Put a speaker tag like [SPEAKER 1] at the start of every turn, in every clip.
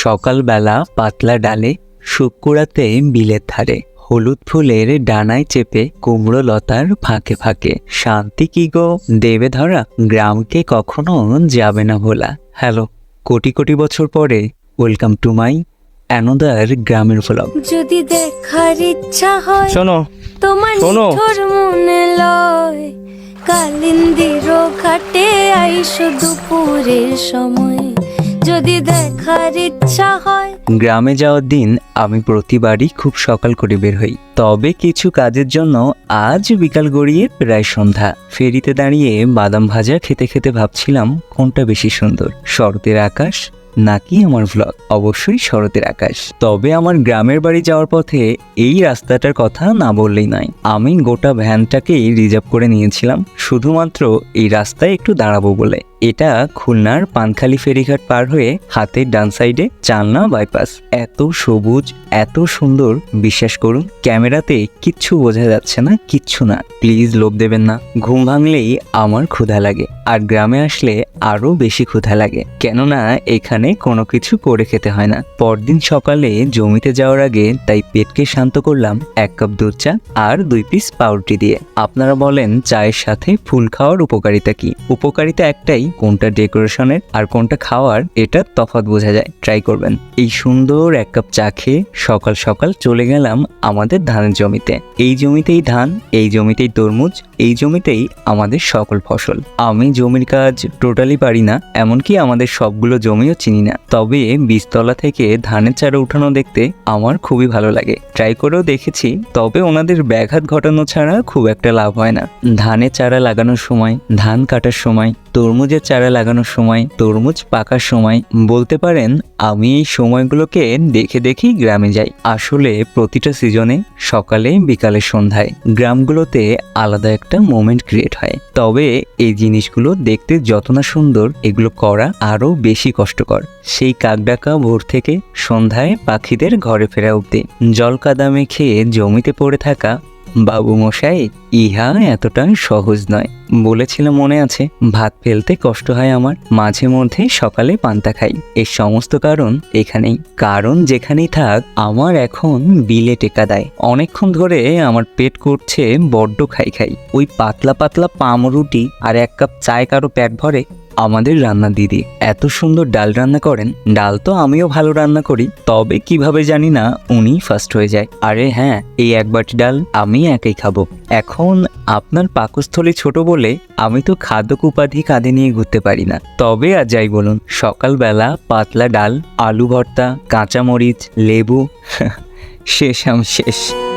[SPEAKER 1] সকালবেলা পাতলা ডালে শুক্কুড়াতে বিলের ধারে হলুদ ফুলের ডানায় চেপে কুমড়ো লতার ফাঁকে ফাঁকে। শান্তি কি গো দেবে ধরা গ্রামকে কখনো যাবে না ভোলা। হ্যালো কোটি কোটি বছর পরে ওয়েলকাম টু মাই অ্যানোদার গ্রামের ভ্লগ
[SPEAKER 2] যদি দেখার ইচ্ছা হয়
[SPEAKER 3] শোনো
[SPEAKER 2] তোমার। নিঠোর মনে লয়। কালিন্দির ঘাটে আইসো দুপুরের সময়। যদি দেখার ইচ্ছা হয়।
[SPEAKER 1] গ্রামে যাওয়ার দিন আমি প্রতিবারই খুব সকাল করে বের হই। তবে কিছু কাজের জন্য আজ বিকাল গড়িয়ে প্রায় সন্ধ্যা। ফেরিতে দাঁড়িয়ে বাদাম ভাজা খেতে খেতে ভাবছিলাম, কোনটা বেশি সুন্দর, শরতের আকাশ নাকি আমার ভ্লগ অবশ্যই শরতের আকাশ। তবে আমার গ্রামের বাড়ি যাওয়ার পথে এই রাস্তাটার কথা না বললেই নয়। আমি গোটা ভ্যানটাকেই রিজার্ভ করে নিয়েছিলাম। শুধুমাত্র এই রাস্তায় একটু দাঁড়াবো বলে। এটা খুলনার পানখালি ফেরিঘাট পার হয়ে হাতের ডান সাইডে চালনা বাইপাস। এত সবুজ, এত সুন্দর, বিশ্বাস করুন, ক্যামেরাতে কিচ্ছু বোঝা যাচ্ছে না, কিচ্ছু না। প্লিজ লোভ দেবেন না। ঘুম ভাঙলেই আমার ক্ষুধা লাগে, আর গ্রামে আসলে আরও বেশি ক্ষুধা লাগে। কেননা এখানে কোনো কিছু করে খেতে হয় না। পরদিন সকালে জমিতে যাওয়ার আগে তাই পেটকে শান্ত করলাম এক কাপ দুধ চা আর দুই পিস পাউরুটি দিয়ে। আপনারা বলেন চায়ের সাথে ফুল খাওয়ার উপকারিতা কি? উপকারিতা একটাই কোনটা ডেকোরেশনের আর কোনটা খাওয়ার, এটা তফাৎ বোঝা যায়। ট্রাই করবেন। এই সুন্দর এক কাপ চা খেয়ে সকাল সকাল চলে গেলাম আমাদের ধানের জমিতে। এই জমিতেই ধান, এই জমিতেই তরমুজ, এই জমিতেই আমাদের সকল ফসল। আমি জমির কাজ টোটালি পারি না, এমনকি আমাদের সবগুলো জমিও চিনি না। তবে বীজতলা থেকে ধানের চারা উঠানো দেখতে আমার খুবই ভালো লাগে। ট্রাই করেও দেখেছি, তবে ওনাদের ব্যাঘাত ঘটানো ছাড়া খুব একটা লাভ হয় না। ধানের চারা লাগানোর সময়, ধান কাটার সময় তরমুজের চারা লাগানোর সময়, তরমুজ পাকার সময় বলতে পারেন, আমি এই সময়গুলোকে দেখে দেখেই গ্রামে যাই। আসলে প্রতিটা সিজনে সকালে, বিকালে সন্ধ্যায় গ্রামগুলোতে আলাদা একটা মোমেন্ট ক্রিয়েট হয়। তবে এই জিনিসগুলো দেখতে যত না সুন্দর, এগুলো করা আরও বেশি কষ্টকর। সেই কাকডাকা ভোর থেকে সন্ধ্যায় পাখিদের ঘরে ফেরা অবধি জল কাদা মেখে জমিতে পড়ে থাকা বাবু মশাই ইহা এতটা সহজ নয়। বলেছিলাম মনে আছে, ভাত ফেলতে কষ্ট হয় আমার। মাঝে মধ্যে সকালে পান্তা খাই। এর সমস্ত কারণ এখানেই। কারণ যেখানেই থাক, আমার এখন বিলে টেকা দেয়। অনেকক্ষণ ধরে আমার পেট করছে বড্ড খাই খাই। ওই পাতলা পাতলা পাম রুটি আর এক কাপ চায় কারও পেট ভরে। আমাদের রান্না দিদি। এত সুন্দর ডাল রান্না করেন, ডাল তো আমিও ভালো রান্না করি, তবে কীভাবে জানি না, উনি ফার্স্ট হয়ে যায়। আরে হ্যাঁ এই এক বাটি ডাল আমি একাই খাব। এখন আপনার পাকস্থলী ছোট বলে আমি তো খাদ্যক উপাধি কাঁধে নিয়ে ঘুরতে পারি না। তবে আর যাই বলুন, সকালবেলা পাতলা ডাল, আলু ভর্তা, কাঁচামরিচ, লেবু, শেষ আম শেষ।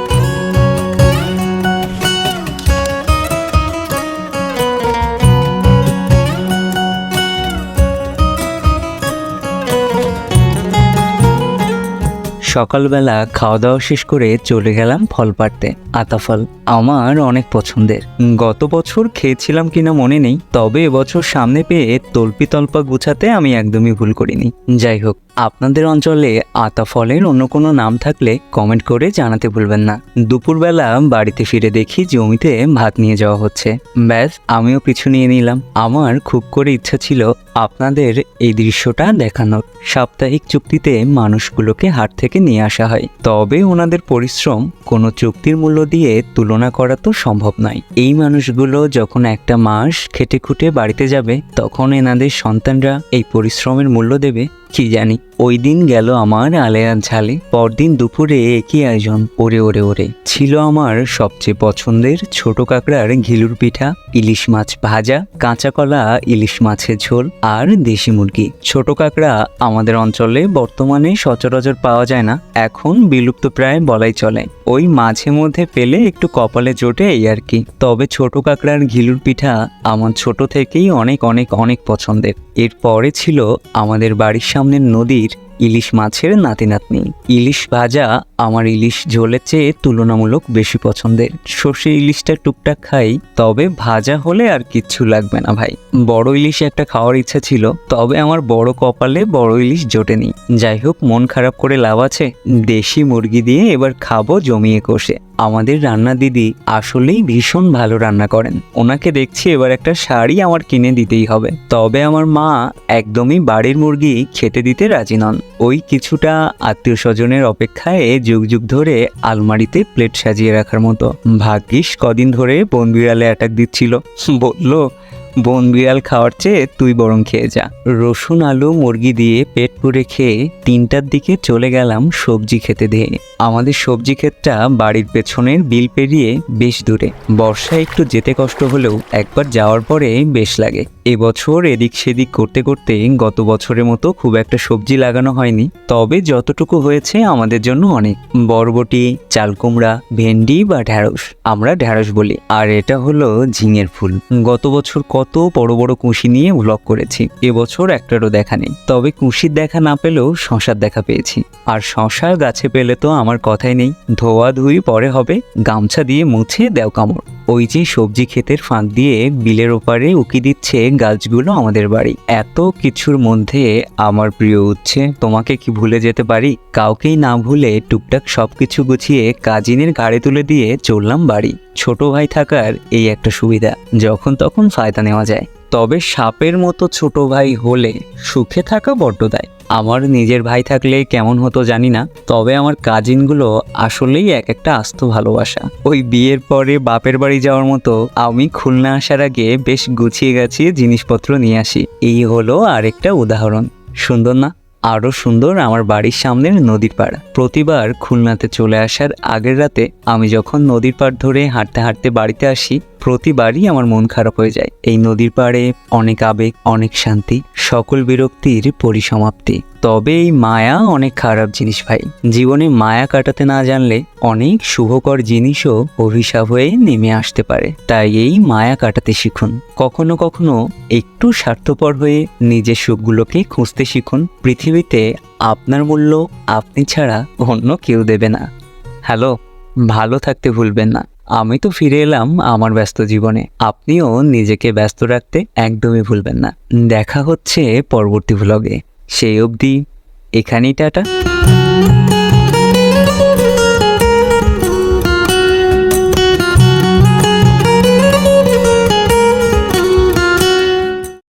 [SPEAKER 1] সকালবেলা খাওয়া দাওয়া শেষ করে চলে গেলাম ফল পাড়তে আতাফল আমার অনেক পছন্দের। গত বছর খেয়েছিলাম কিনা মনে নেই, তবে এবছর সামনে পেয়ে তল্পি তল্পা গুছাতে আমি একদমই ভুল করিনি। যাই হোক আপনাদের অঞ্চলে আতা ফলের অন্য কোনো নাম থাকলে কমেন্ট করে জানাতে ভুলবেন না। দুপুরবেলা বাড়িতে ফিরে দেখি জমিতে ভাত নিয়ে যাওয়া হচ্ছে। ব্যাস, আমিও পিছু নিয়ে নিলাম। আমার খুব করে ইচ্ছা ছিল আপনাদের এই দৃশ্যটা দেখানোর। সাপ্তাহিক চুক্তিতে মানুষগুলোকে হাট থেকে নিয়ে আসা হয়। তবে ওনাদের পরিশ্রম কোনো চুক্তির মূল্য দিয়ে তুলনা করা তো সম্ভব নয়। এই মানুষগুলো যখন একটা মাস খেটে খুঁটে বাড়িতে যাবে, তখন এনাদের সন্তানরা এই পরিশ্রমের মূল্য দেবে। কি জানি। ওই দিন গেল আমার আলেয়ার ঝালে। পরদিন দুপুরে একই আয়োজন। ওরে ওরে ওরে। ছিল আমার সবচেয়ে পছন্দের ছোট কাঁকড়ার ঘিলুর পিঠা, ইলিশ মাছ ভাজা, কাঁচা কলা, ইলিশ মাছের ঝোল আর দেশি মুরগি। ছোট কাঁকড়া আমাদের অঞ্চলে বর্তমানে সচরাচর পাওয়া যায় না। এখন বিলুপ্ত প্রায় বলাই চলে। ওই মাঝে মধ্যে পেলে একটু কপালে জোটে এই আর কি। তবে ছোট কাঁকড়ার ঘিলুর পিঠা আমার ছোট থেকেই অনেক অনেক অনেক পছন্দের। এরপরে ছিল আমাদের বাড়ির সামনের নদীর ইলিশ মাছের নাতি নাতনি ইলিশ ভাজা আমার ইলিশ ঝোলের চেয়ে তুলনামূলক বেশি পছন্দের। সর্ষে ইলিশটা টুকটাক খাই, তবে ভাজা হলে আর কিচ্ছু লাগবে না ভাই। বড় ইলিশ একটা খাওয়ার ইচ্ছা ছিল, তবে আমার বড় কপালে বড় ইলিশ জোটেনি। যাই হোক, মন খারাপ করে লাভ আছে। দেশি মুরগি দিয়ে এবার খাব জমিয়ে কষে। আমাদের রান্না দিদি আসলেই ভীষণ ভালো রান্না করেন। ওনাকে দেখছি এবার একটা শাড়ি আমার কিনে দিতেই হবে। তবে আমার মা একদমই বাড়ির মুরগি খেতে দিতে রাজি নন। ওই কিছুটা আত্মীয় স্বজনের অপেক্ষায় যুগ যুগ ধরে আলমারিতে প্লেট সাজিয়ে রাখার মতো। ভাগ্যিস কদিন ধরে বন বিড়ালে অ্যাটাক দিচ্ছিল। বলল বন বিড়াল খাওয়ার চেয়ে তুই বরং খেয়ে যা। রসুন, আলু, মুরগি দিয়ে পেট পুড়ে খেয়ে তিনটার দিকে চলে গেলাম সবজি খেতে দিয়ে। আমাদের সবজি ক্ষেতটা বাড়ির পেছনের বিল পেরিয়ে বেশ দূরে। বর্ষায় একটু যেতে কষ্ট হলেও একবার যাওয়ার পরে বেশ লাগে। এবছর এদিক সেদিক করতে করতে গত বছরের মতো খুব একটা সবজি লাগানো হয়নি। তবে যতটুকু হয়েছে আমাদের জন্য অনেক। বরবটি, চালকুমড়া, ভেন্ডি বা ঢ্যাঁড়স। আমরা ঢ্যাঁড়স বলি। আর এটা হলো ঝিঙের ফুল। গত বছর কত বড় বড় কুশি নিয়ে ব্লগ করেছি। এবছর একটারও দেখা নেই। তবে কুশির দেখা না পেলেও শশার দেখা পেয়েছি। আর শশার গাছে পেলে তো আমার কথাই নেই। ধোয়া ধুই পরে হবে, গামছা দিয়ে মুছে দেও কামড়। ওই যে সবজি ক্ষেতের ফাঁক দিয়ে বিলের ওপারে উকি দিচ্ছে গাছগুলো আমাদের বাড়ি। এত কিছুর মধ্যে আমার প্রিয় উচ্ছে, তোমাকে কি ভুলে যেতে পারি? কাউকেই না ভুলে টুকটাক সব কিছু গুছিয়ে কাজিনের ঘাড়ে তুলে দিয়ে চললাম বাড়ি। ছোট ভাই থাকার এই একটা সুবিধা, যখন তখন ফায়দা নেওয়া যায়। তবে সাপের মতো ছোট ভাই হলে সুখে থাকা বড্ড দায়। আমার নিজের ভাই থাকলে কেমন হতো জানি না, তবে আমার কাজিনগুলো আসলেই এক একটা আস্ত ভালোবাসা। ওই বিয়ের পরে বাপের বাড়ি যাওয়ার মতো আমি খুলনা আসার আগে বেশ গুছিয়ে গেছি জিনিসপত্র নিয়ে আসি। এই হলো আরেকটা উদাহরণ। সুন্দর না? আরও সুন্দর আমার বাড়ির সামনের নদীর পাড়। প্রতিবার খুলনাতে চলে আসার আগের রাতে আমি যখন নদীর পাড় ধরে হাঁটতে হাঁটতে বাড়িতে আসি প্রতিবারই আমার মন খারাপ হয়ে যায়। এই নদীর পাড়ে অনেক আবেগ, অনেক শান্তি, সকল বিরক্তির পরিসমাপ্তি। তবে এই মায়া অনেক খারাপ জিনিস ভাই। জীবনে মায়া কাটাতে না জানলে অনেক শুভকর জিনিসও অভিশাপ হয়ে নেমে আসতে পারে। তাই এই মায়া কাটাতে শিখুন। কখনো কখনো একটু স্বার্থপর হয়ে নিজের সুখগুলোকে খুঁজতে শিখুন। পৃথিবীতে আপনার মূল্য আপনি ছাড়া অন্য কেউ দেবে না। হ্যালো, ভালো থাকতে ভুলবেন না। আমি তো ফিরে এলাম আমার ব্যস্ত জীবনে। আপনিও নিজেকে ব্যস্ত রাখতে একদমই ভুলবেন না। দেখা হচ্ছে পরবর্তী ভ্লগে সেই অবধি, এখানেই টাটা।